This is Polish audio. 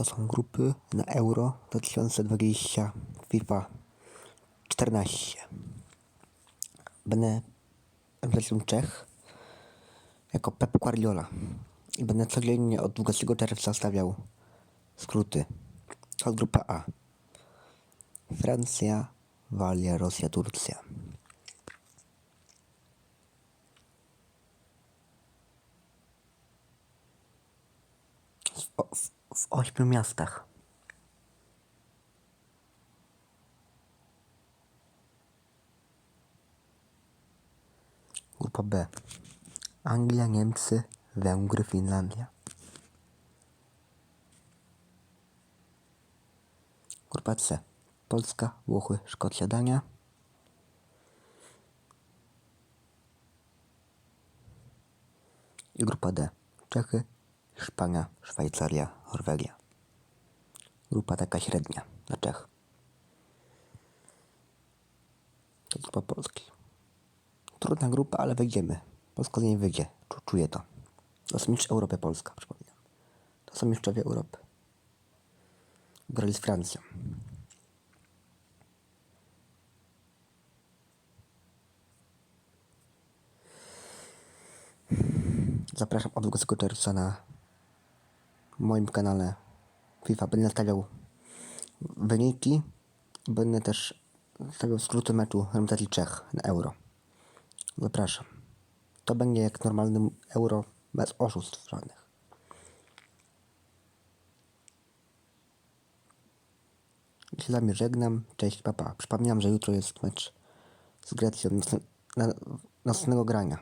To są grupy na Euro 2020 FIFA 14. Będę reprezentantem Czech jako Pep Guardiola i będę codziennie od 20 czerwca stawiał skróty. To grupa A. Francja, Walia, Rosja, Turcja. W, w, ośmiu miastach. Grupa B. Anglia, Niemcy, Węgry, Finlandia. Grupa C. Polska, Włochy, Szkocja, Dania. I grupa D. Czechy, Hiszpania, Szwajcaria, Norwegia. Grupa taka średnia dla Czech. To grupa Polski. Trudna grupa, ale wejdziemy. Polska z niej wyjdzie. Czu- Czuję to. To są mistrz Europy Polska, przypominam. To są mistrzowie Europy. Grali z Francją. Zapraszam od 20 czerwca na moim kanale FIFA. Będę stawiał wyniki. Będę też stawiał skróty meczu reprezentacji Czech na Euro. Zapraszam. To będzie jak normalnym Euro bez oszustw żadnych. I się z wami żegnam. Cześć, papa. Przypominam, że jutro jest mecz z Grecją na, następnego grania.